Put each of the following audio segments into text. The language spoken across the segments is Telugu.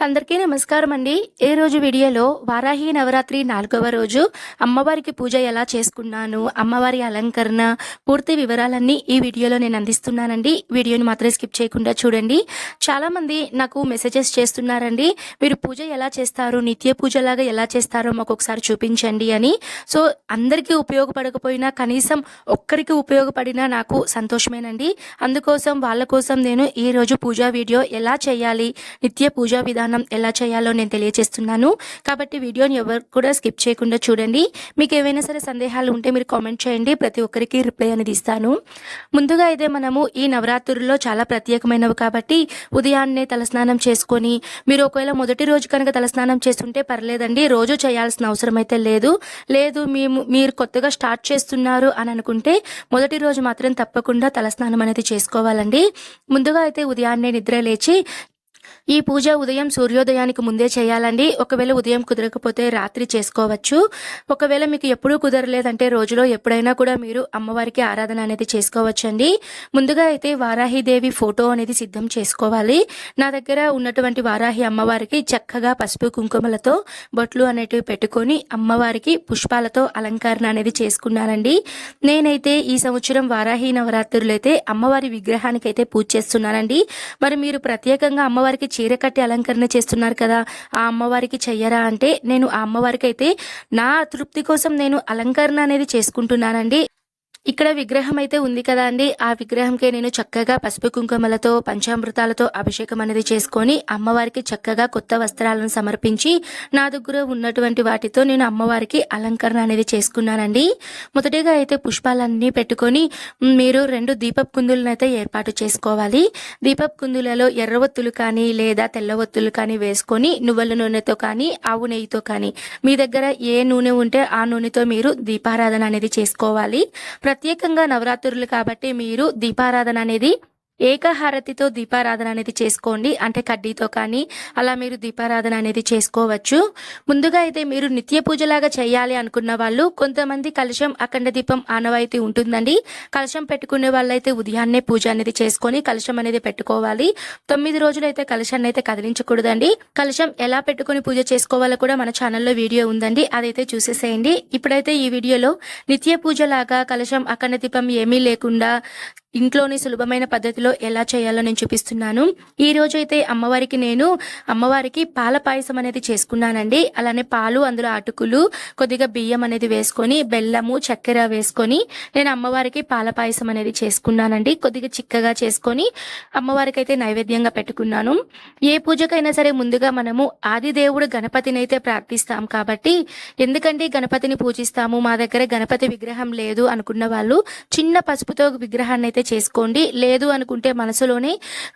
అందరికీ నమస్కారం అండి ఈ రోజు వీడియోలో వారాహి నవరాత్రి నాలుగవ రోజు అమ్మవారికి పూజ ఎలా చేసుకున్నాను అమ్మవారి అలంకరణ పూర్తి వివరాలన్నీ ఈ వీడియోలో నేను అందిస్తున్నానండి. వీడియోని మాత్రం స్కిప్ చేయకుండా చూడండి. చాలామంది నాకు మెసేజెస్ చేస్తున్నారండి మీరు పూజ ఎలా చేస్తారు నిత్య పూజలాగా ఎలా చేస్తారో మాకు ఒకసారి చూపించండి అని. సో అందరికీ ఉపయోగపడకపోయినా కనీసం ఒక్కరికి ఉపయోగపడినా నాకు సంతోషమేనండి. అందుకోసం వాళ్ళ కోసం నేను ఈరోజు పూజా వీడియో ఎలా చేయాలి నిత్య పూజా విధానం ఎలా చేయాలో నేను తెలియజేస్తున్నాను. కాబట్టి వీడియోని ఎవరు కూడా స్కిప్ చేయకుండా చూడండి. మీకు ఏవైనా సరే సందేహాలు ఉంటే మీరు కామెంట్ చేయండి. ప్రతి ఒక్కరికి రిప్లై అనేది ఇస్తాను. ముందుగా అయితే మనము ఈ నవరాత్రుల్లో చాలా ప్రత్యేకమైనవి కాబట్టి ఉదయాన్నే తలస్నానం చేసుకొని మీరు ఒకవేళ మొదటి రోజు కనుక తలస్నానం చేస్తుంటే పర్లేదండి రోజు చేయాల్సిన అవసరం అయితే లేదు. లేదు మేము మీరు కొత్తగా స్టార్ట్ చేస్తున్నారు అని అనుకుంటే మొదటి రోజు మాత్రం తప్పకుండా తలస్నానం అనేది చేసుకోవాలండి. ముందుగా అయితే ఉదయాన్నే నిద్ర లేచి ఈ పూజ ఉదయం సూర్యోదయానికి ముందే చేయాలండి. ఒకవేళ ఉదయం కుదరకపోతే రాత్రి చేసుకోవచ్చు. ఒకవేళ మీకు ఎప్పుడూ కుదరలేదంటే రోజులో ఎప్పుడైనా కూడా మీరు అమ్మవారికి ఆరాధన అనేది చేసుకోవచ్చండి. ముందుగా అయితే వారాహిదేవి ఫోటో అనేది సిద్ధం చేసుకోవాలి. నా దగ్గర ఉన్నటువంటి వారాహి అమ్మవారికి చక్కగా పసుపు కుంకుమలతో బొట్లు అనేటివి పెట్టుకొని అమ్మవారికి పుష్పాలతో అలంకరణ అనేది చేసుకున్నానండి. నేనైతే ఈ సంవత్సరం వారాహి నవరాత్రులు అయితే అమ్మవారి విగ్రహానికి అయితే పూజ చేస్తున్నానండి. మరి మీరు ప్రత్యేకంగా అమ్మవారికి చీర కట్టి అలంకరణ చేస్తున్నారు కదా ఆ అమ్మవారికి చెయ్యరా అంటే నేను ఆ అమ్మవారికి అయితే నా తృప్తి కోసం నేను అలంకరణ అనేది చేసుకుంటున్నానండి. ఇక్కడ విగ్రహం అయితే ఉంది కదా అండి. ఆ విగ్రహంకే నేను చక్కగా పసుపు కుంకుమలతో పంచామృతాలతో అభిషేకం అనేది చేసుకొని అమ్మవారికి చక్కగా కొత్త వస్త్రాలను సమర్పించి నా దగ్గర ఉన్నటువంటి వాటితో నేను అమ్మవారికి అలంకరణ అనేది చేసుకున్నానండి. మొదటిగా అయితే పుష్పాలన్నీ పెట్టుకొని మీరు రెండు దీపపు కుందులను అయితే ఏర్పాటు చేసుకోవాలి. దీపపు కుందులలో ఎర్రవత్తులు కానీ లేదా తెల్లవత్తులు కానీ వేసుకొని నువ్వుల నూనెతో కానీ ఆవు నెయ్యితో కానీ మీ దగ్గర ఏ నూనె ఉంటే ఆ నూనెతో మీరు దీపారాధన అనేది చేసుకోవాలి. ప్రత్యేకంగా నవరాత్రులు కాబట్టి మీరు దీపారాధన అనేది ఏకహారతితో దీపారాధన అనేది చేసుకోండి. అంటే కడ్డీతో కానీ అలా మీరు దీపారాధన అనేది చేసుకోవచ్చు. ముందుగా అయితే మీరు నిత్య పూజలాగా చేయాలి అనుకున్న వాళ్ళు కొంతమంది కలశం అఖండ దీపం ఆనవాయితీ ఉంటుందండి. కలశం పెట్టుకునే వాళ్ళైతే ఉదయాన్నే పూజ అనేది చేసుకొని కలశం అనేది పెట్టుకోవాలి. తొమ్మిది రోజులు అయితే కలశాన్ని అయితే కదిలించకూడదండి. కలశం ఎలా పెట్టుకొని పూజ చేసుకోవాలో కూడా మన ఛానల్లో వీడియో ఉందండి. అదైతే చూసేసేయండి. ఇప్పుడైతే ఈ వీడియోలో నిత్య పూజలాగా కలశం అఖండ దీపం ఏమీ లేకుండా ఇంట్లోని సులభమైన పద్ధతిలో ఎలా చేయాలో నేను చూపిస్తున్నాను. ఈ రోజు అయితే అమ్మవారికి నేను అమ్మవారికి పాల పాయసం అనేది చేసుకున్నానండి. అలానే పాలు అందులో అటుకులు కొద్దిగా బియ్యం అనేది వేసుకొని బెల్లము చక్కెర వేసుకొని నేను అమ్మవారికి పాల పాయసం అనేది చేసుకున్నానండి. కొద్దిగా చిక్కగా చేసుకొని అమ్మవారికి అయితే నైవేద్యంగా పెట్టుకున్నాను. ఏ పూజకైనా సరే ముందుగా మనము ఆదిదేవుడు గణపతిని అయితే ప్రార్థిస్తాం కాబట్టి ఎందుకంటే గణపతిని పూజిస్తాము మా దగ్గర గణపతి విగ్రహం లేదు అనుకున్న వాళ్ళు చిన్న పసుపుతో విగ్రహాన్ని అయితే చేసుకోండి. లేదు అనుకుంటే మనసులోనే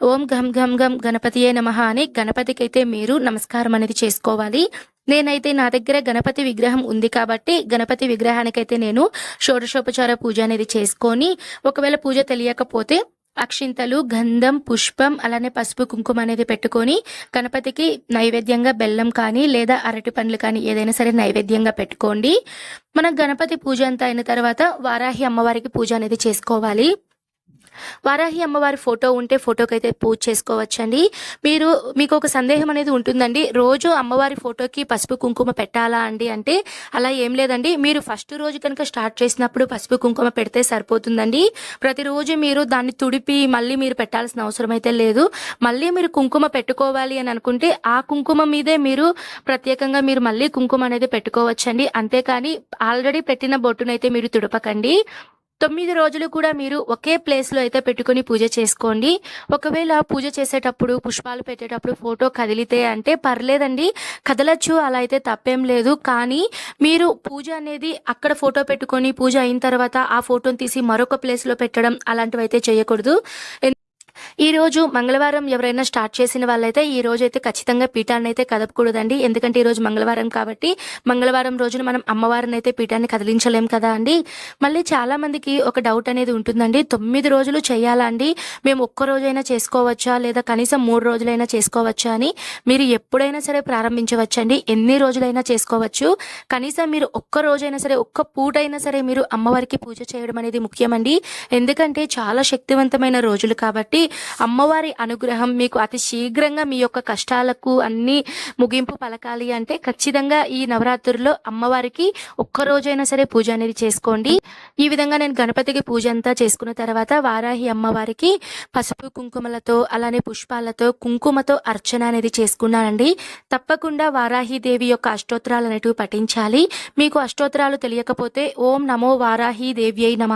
ఓం ఘం ఘం ఘం గణపతియే నమ అని గణపతికి అయితే మీరు నమస్కారం అనేది చేసుకోవాలి. నేనైతే నా దగ్గర గణపతి విగ్రహం ఉంది కాబట్టి గణపతి విగ్రహానికైతే నేను షోడశోపచార పూజ అనేది చేసుకొని ఒకవేళ పూజ తెలియకపోతే అక్షింతలు గంధం పుష్పం అలానే పసుపు కుంకుమ అనేది పెట్టుకొని గణపతికి నైవేద్యంగా బెల్లం కానీ లేదా అరటి పండ్లు కానీ ఏదైనా సరే నైవేద్యంగా పెట్టుకోండి. మన గణపతి పూజ అంతా అయిన తర్వాత వారాహి అమ్మవారికి పూజ అనేది చేసుకోవాలి. వారాహి అమ్మవారి ఫోటో ఉంటే ఫోటోకి అయితే పూజ చేసుకోవచ్చండి. మీరు మీకు ఒక సందేహం అనేది ఉంటుందండి. రోజు అమ్మవారి ఫోటోకి పసుపు కుంకుమ పెట్టాలా అండి అంటే అలా ఏం లేదండి. మీరు ఫస్ట్ రోజు కనుక స్టార్ట్ చేసినప్పుడు పసుపు కుంకుమ పెడితే సరిపోతుందండి. ప్రతిరోజు మీరు దాన్ని తుడిపి మళ్ళీ మీరు పెట్టాల్సిన అవసరం అయితే లేదు. మళ్ళీ మీరు కుంకుమ పెట్టుకోవాలి అని అనుకుంటే ఆ కుంకుమ మీదే మీరు ప్రత్యేకంగా మీరు మళ్ళీ కుంకుమ అనేది పెట్టుకోవచ్చండి. అంతేకాని ఆల్రెడీ పెట్టిన బొట్టునైతే మీరు తుడపకండి. తొమ్మిది రోజులు కూడా మీరు ఒకే ప్లేస్లో అయితే పెట్టుకొని పూజ చేసుకోండి. ఒకవేళ పూజ చేసేటప్పుడు పుష్పాలు పెట్టేటప్పుడు ఫోటో కదిలితే అంటే పర్లేదండి. కదలచ్చు అలా అయితే తప్పేం లేదు. కానీ మీరు పూజ అనేది అక్కడ ఫోటో పెట్టుకొని పూజ అయిన తర్వాత ఆ ఫోటోని తీసి మరొక ప్లేస్లో పెట్టడం అలాంటివి అయితే చేయకూడదు. ఈ రోజు మంగళవారం ఎవరైనా స్టార్ట్ చేసిన వాళ్ళైతే ఈ రోజు అయితే ఖచ్చితంగా పీఠాన్ని అయితే కదపకూడదండి. ఎందుకంటే ఈ రోజు మంగళవారం కాబట్టి మంగళవారం రోజున మనం అమ్మవారిని అయితే పీఠాన్ని కదిలించలేం కదా అండి. మళ్ళీ చాలా మందికి ఒక డౌట్ అనేది ఉంటుందండి. తొమ్మిది రోజులు చేయాలా అండి? మేము ఒక్క రోజైనా చేసుకోవచ్చా? లేదా కనీసం మూడు రోజులైనా చేసుకోవచ్చా అని మీరు ఎప్పుడైనా సరే ప్రారంభించవచ్చండి. ఎన్ని రోజులైనా చేసుకోవచ్చు. కనీసం మీరు ఒక్క రోజైనా సరే ఒక్క పూటైనా సరే మీరు అమ్మవారికి పూజ చేయడం అనేది ముఖ్యమండి. ఎందుకంటే చాలా శక్తివంతమైన రోజులు కాబట్టి అమ్మవారి అనుగ్రహం మీకు అతి శీఘ్రంగా మీ యొక్క కష్టాలకు అన్ని ముగింపు పలకాలి అంటే ఖచ్చితంగా ఈ నవరాత్రుల్లో అమ్మవారికి ఒక్కరోజైనా సరే పూజ అనేది చేసుకోండి. ఈ విధంగా నేను గణపతికి పూజ అంతా చేసుకున్న తర్వాత వారాహి అమ్మవారికి పసుపు కుంకుమలతో అలానే పుష్పాలతో కుంకుమతో అర్చన అనేది చేసుకున్నానండి. తప్పకుండా వారాహి దేవి యొక్క అష్టోత్తరాలు అనేటివి పఠించాలి. మీకు అష్టోత్తరాలు తెలియకపోతే ఓం నమో వారాహి దేవ్యై నమ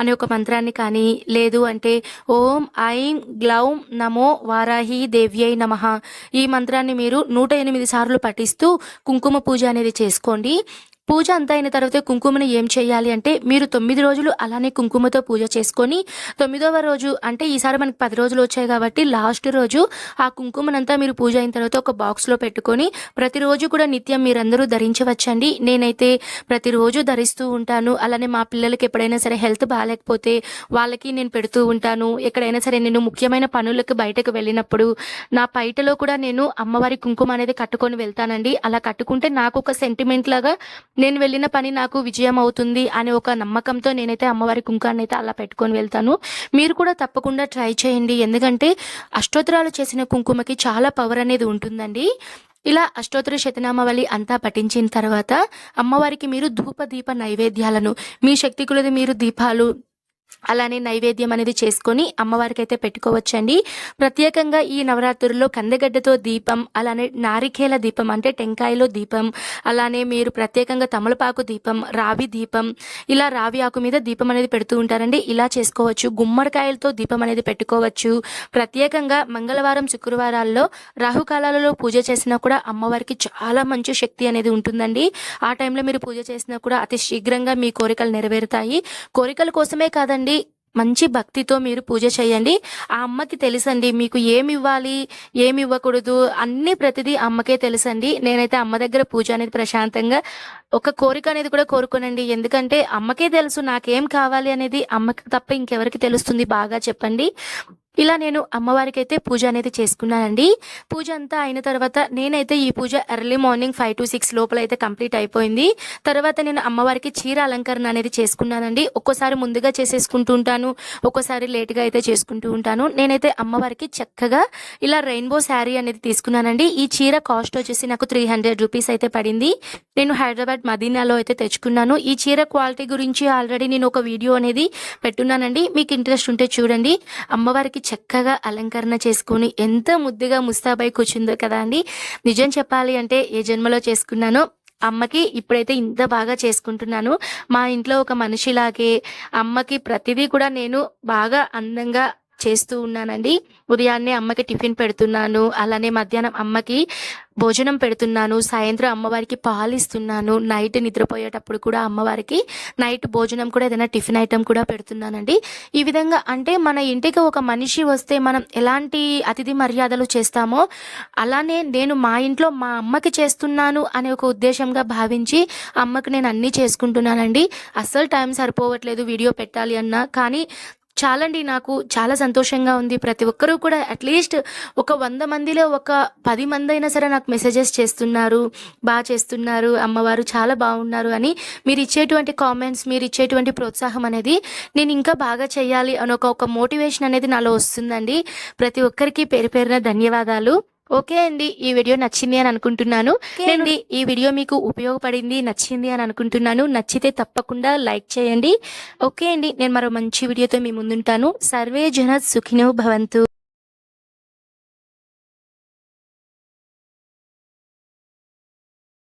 అనే ఒక మంత్రాన్ని కానీ లేదు అంటే ఓం ఐ గ్లౌం నమో వారాహి దేవ్యై నమ. ఈ మంత్రాన్ని మీరు నూట ఎనిమిది సార్లు పఠిస్తూ కుంకుమ పూజ అనేది చేసుకోండి. పూజ అంతా అయిన తర్వాత కుంకుమను ఏం చేయాలి అంటే మీరు తొమ్మిది రోజులు అలానే కుంకుమతో పూజ చేసుకొని తొమ్మిదవ రోజు అంటే ఈసారి మనకి పది రోజులు వచ్చాయి కాబట్టి లాస్ట్ రోజు ఆ కుంకుమనంతా మీరు పూజ అయిన తర్వాత ఒక బాక్స్లో పెట్టుకొని ప్రతిరోజు కూడా నిత్యం మీరందరూ ధరించవచ్చండి. నేనైతే ప్రతిరోజు ధరిస్తూ ఉంటాను. అలానే మా పిల్లలకి ఎప్పుడైనా సరే హెల్త్ బాగాలేకపోతే వాళ్ళకి నేను పెడుతూ ఉంటాను. ఎక్కడైనా సరే నేను ముఖ్యమైన పనులకు బయటకు వెళ్ళినప్పుడు నా పైటలో కూడా నేను అమ్మవారి కుంకుమ అనేది కట్టుకొని వెళ్తానండి. అలా కట్టుకుంటే నాకు ఒక సెంటిమెంట్ లాగా నేను వెళ్ళిన పని నాకు విజయం అవుతుంది అనే ఒక నమ్మకంతో నేనైతే అమ్మవారి కుంకాన్ని అయితే అలా పెట్టుకొని వెళ్తాను. మీరు కూడా తప్పకుండా ట్రై చేయండి. ఎందుకంటే అష్టోత్తరాలు చేసిన కుంకుమకి చాలా పవర్ అనేది ఉంటుందండి. ఇలా అష్టోత్తర శతనామావళి అంతా పఠించిన తర్వాత అమ్మవారికి మీరు ధూప దీప నైవేద్యాలను మీ శక్తి కొలది మీరు దీపాలు అలానే నైవేద్యం అనేది చేసుకొని అమ్మవారికి అయితే పెట్టుకోవచ్చండి. ప్రత్యేకంగా ఈ నవరాత్రుల్లో కందగడ్డతో దీపం అలానే నారికేల దీపం అంటే టెంకాయలో దీపం అలానే మీరు ప్రత్యేకంగా తమలపాకు దీపం రావి దీపం ఇలా రావి ఆకు మీద దీపం అనేది పెడుతూ ఉంటారండి. ఇలా చేసుకోవచ్చు. గుమ్మడికాయలతో దీపం అనేది పెట్టుకోవచ్చు. ప్రత్యేకంగా మంగళవారం శుక్రవారాల్లో రాహుకాలాలలో పూజ చేసినా కూడా అమ్మవారికి చాలా మంచి శక్తి అనేది ఉంటుందండి. ఆ టైంలో మీరు పూజ చేసినా కూడా అతి శీఘ్రంగా మీ కోరికలు నెరవేరుతాయి. కోరికల కోసమే కాదండి మంచి భక్తితో మీరు పూజ చేయండి. ఆ అమ్మకి తెలుసండి మీకు ఏమి ఇవ్వాలి ఏమి ఇవ్వకూడదు అన్ని ప్రతిదీ అమ్మకే తెలుసండి. నేనైతే అమ్మ దగ్గర పూజ అనేది ప్రశాంతంగా ఒక కోరిక అనేది కూడా కోరుకోనండి. ఎందుకంటే అమ్మకే తెలుసు నాకేం కావాలి అనేది అమ్మకి తప్ప ఇంకెవరికి తెలుస్తుంది బాగా చెప్పండి. ఇలా నేను అమ్మవారికి అయితే పూజ అనేది చేసుకున్నానండి. పూజ అంతా అయిన తర్వాత నేనైతే ఈ puja early morning five to six లోపల అయితే కంప్లీట్ అయిపోయింది. తర్వాత నేను అమ్మవారికి చీర అలంకరణ అనేది చేసుకున్నానండి. ఒక్కోసారి ముందుగా చేసేసుకుంటూ ఉంటాను ఒక్కోసారి లేట్గా అయితే చేసుకుంటూ ఉంటాను. నేనైతే అమ్మవారికి చక్కగా ఇలా రెయిన్బో శారీ అనేది తీసుకున్నానండి. ఈ చీర కాస్ట్ వచ్చేసి నాకు త్రీ హండ్రెడ్ రూపీస్ అయితే పడింది. నేను హైదరాబాద్ మదీనాలో అయితే తెచ్చుకున్నాను. ఈ చీర క్వాలిటీ గురించి ఆల్రెడీ నేను ఒక వీడియో అనేది పెట్టున్నానండి. మీకు ఇంట్రెస్ట్ ఉంటే చూడండి. అమ్మవారికి చక్కగా అలంకరణ చేసుకొని ఎంత ముద్దుగా ముస్తాబై కూర్చుందో కదా అండి. నిజం చెప్పాలి అంటే ఏ జన్మలో చేసుకున్నానో అమ్మకి ఇప్పుడైతే ఇంత బాగా చేసుకుంటున్నాను. మా ఇంట్లో ఒక మనిషిలాగే అమ్మకి ప్రతిదీ కూడా నేను బాగా అందంగా చేస్తూ ఉన్నానండి. ఉదయాన్నే అమ్మకి టిఫిన్ పెడుతున్నాను. అలానే మధ్యాహ్నం అమ్మకి భోజనం పెడుతున్నాను. సాయంత్రం అమ్మవారికి పాలు ఇస్తున్నాను. నైట్ నిద్రపోయేటప్పుడు కూడా అమ్మవారికి నైట్ భోజనం కూడా ఏదైనా టిఫిన్ ఐటెం కూడా పెడుతున్నానండి. ఈ విధంగా అంటే మన ఇంటికి ఒక మనిషి వస్తే మనం ఎలాంటి అతిథి మర్యాదలు చేస్తామో అలానే నేను మా ఇంట్లో మా అమ్మకి చేస్తున్నాను అనే ఒక ఉద్దేశంగా భావించి అమ్మకి నేను అన్నీ చేసుకుంటున్నానండి. అస్సలు టైం సరిపోవట్లేదు వీడియో పెట్టాలి అన్నా. కానీ చాలండి నాకు చాలా సంతోషంగా ఉంది. ప్రతి ఒక్కరూ కూడా అట్లీస్ట్ ఒక వంద మందిలో ఒక పది మంది అయినా సరే నాకు మెసేజెస్ చేస్తున్నారు. బాగా చేస్తున్నారు. అమ్మవారు చాలా బాగున్నారు అని మీరు ఇచ్చేటువంటి కామెంట్స్ మీరు ఇచ్చేటువంటి ప్రోత్సాహం అనేది నేను ఇంకా బాగా చేయాలి అని ఒక ఒక మోటివేషన్ అనేది నాలో వస్తుందండి. ప్రతి ఒక్కరికి పేరు పేరున ధన్యవాదాలు. ఓకే అండి ఈ వీడియో నచ్చింది అని అనుకుంటున్నాను. నేను ఈ వీడియో మీకు ఉపయోగపడింది నచ్చింది అని అనుకుంటున్నాను. నచ్చితే తప్పకుండా లైక్ చేయండి. ఓకే అండి నేను మరో మంచి వీడియోతో మీ ముందుంటాను. సర్వే జన సుఖినో భవంతు.